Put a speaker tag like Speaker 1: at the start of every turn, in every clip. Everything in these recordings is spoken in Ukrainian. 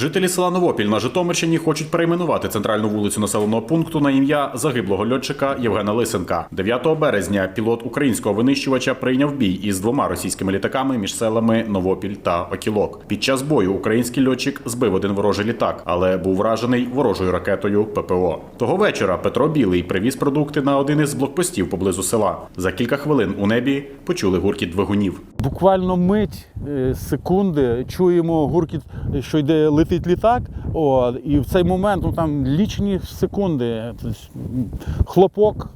Speaker 1: Жителі села Новопіль на Житомирщині хочуть перейменувати центральну вулицю населеного пункту на ім'я загиблого льотчика Євгена Лисенка. 9 березня пілот українського винищувача прийняв бій із двома російськими літаками між селами Новопіль та Окілок. Під час бою український льотчик збив один ворожий літак, але був вражений ворожою ракетою ППО. Того вечора Петро Білий привіз продукти на один із блокпостів поблизу села. За кілька хвилин у небі почули гуркіт двигунів.
Speaker 2: Буквально мить, е, секунди, чуємо гуркіт, що йде летить літак. О, і в цей момент ну, там лічені секунди. Хлопок,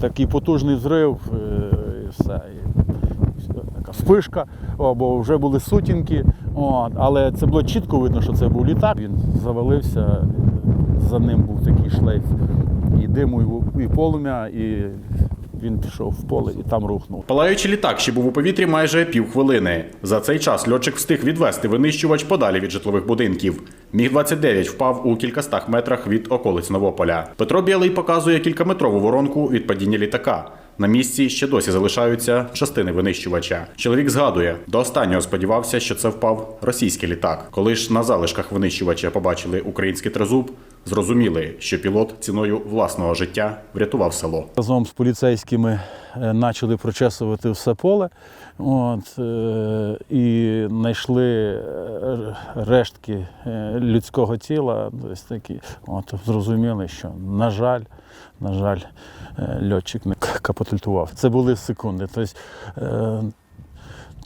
Speaker 2: такий потужний взрив, е, і все. Така спишка, о, бо вже були сутінки. От, але це було чітко видно, що це був літак. Він завалився, е, за ним був такий шлейф і диму, і полум'я, і він пішов в поле і там рухнув.
Speaker 1: Палаючий літак ще був у повітрі майже півхвилини. За цей час льотчик встиг відвести винищувач подалі від житлових будинків. Міг 29 впав у кількастах метрах від околиць Новополя. Петро Білий показує кількаметрову воронку від падіння літака. На місці ще досі залишаються частини винищувача. Чоловік згадує, до останнього сподівався, що це впав російський літак. Коли ж на залишках винищувача побачили український тризуб, зрозуміли, що пілот ціною власного життя врятував село.
Speaker 2: Разом з поліцейськими е, почали прочесувати все поле от, е, і знайшли е, рештки е, людського тіла. Ось такі. От, зрозуміли, що, на жаль, на жаль, е, льотчик не к- капітулював. Це були секунди. Тобто, е,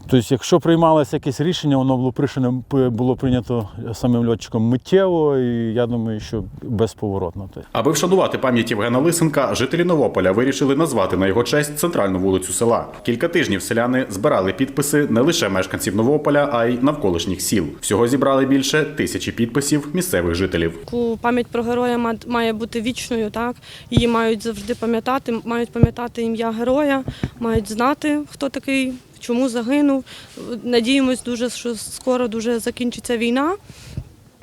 Speaker 2: Тобто, якщо приймалося якесь рішення, воно було прийняно, було прийнято самим льотчиком миттєво, і я думаю, що безповоротно.
Speaker 1: Аби вшанувати пам'ять Євгена Лисенка, жителі Новополя вирішили назвати на його честь центральну вулицю села. Кілька тижнів селяни збирали підписи не лише мешканців Новополя, а й навколишніх сіл. Всього зібрали більше тисячі підписів місцевих жителів.
Speaker 3: Пам'ять про героя має бути вічною, так її мають завжди пам'ятати, мають пам'ятати ім'я героя, мають знати, хто такий, чому загинув. Надіємось дуже, що скоро дуже закінчиться війна,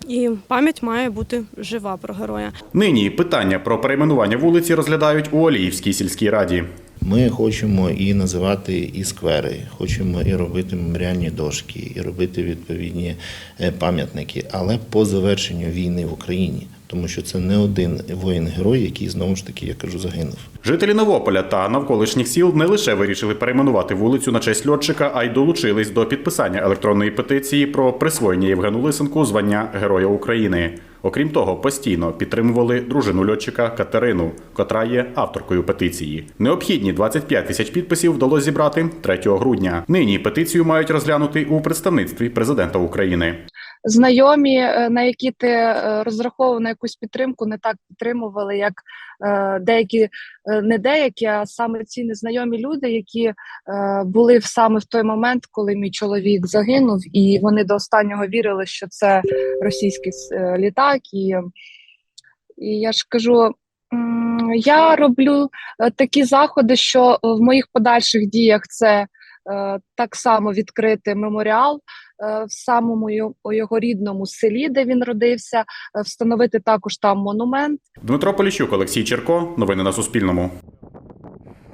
Speaker 3: і пам'ять має бути жива про героя.
Speaker 1: Нині питання про перейменування вулиці розглядають у Оліївській сільській раді.
Speaker 4: Ми хочемо і називати і сквери, хочемо і робити меморіальні дошки, і робити відповідні е, пам'ятники, але по завершенню війни в Україні, тому що це не один воїн-герой, який знову ж таки я кажу загинув.
Speaker 1: Жителі Новополя та навколишніх сіл не лише вирішили перейменувати вулицю на честь льотчика, а й долучились до підписання електронної петиції про присвоєння Євгену Лисенку звання Героя України. Окрім того, постійно підтримували дружину льотчика Катерину, котра є авторкою петиції. Необхідні 25 тисяч підписів вдалося зібрати 3 грудня. Нині петицію мають розглянути у представництві президента України.
Speaker 5: знайомі, е, на які ти е, розраховував на якусь підтримку, не так підтримували, як е, деякі, не деякі, а саме ці незнайомі люди, які е, були саме в той момент, коли мій чоловік загинув, і вони до останнього вірили, що це російський е, літак. І, і я ж кажу. Я роблю е, такі заходи, що в моїх подальших діях це е, так само відкрити меморіал е, в самому його, його рідному селі, де він родився, е, встановити також там монумент.
Speaker 1: Дмитро Поліщук, Олексій Черко. Новини на Суспільному.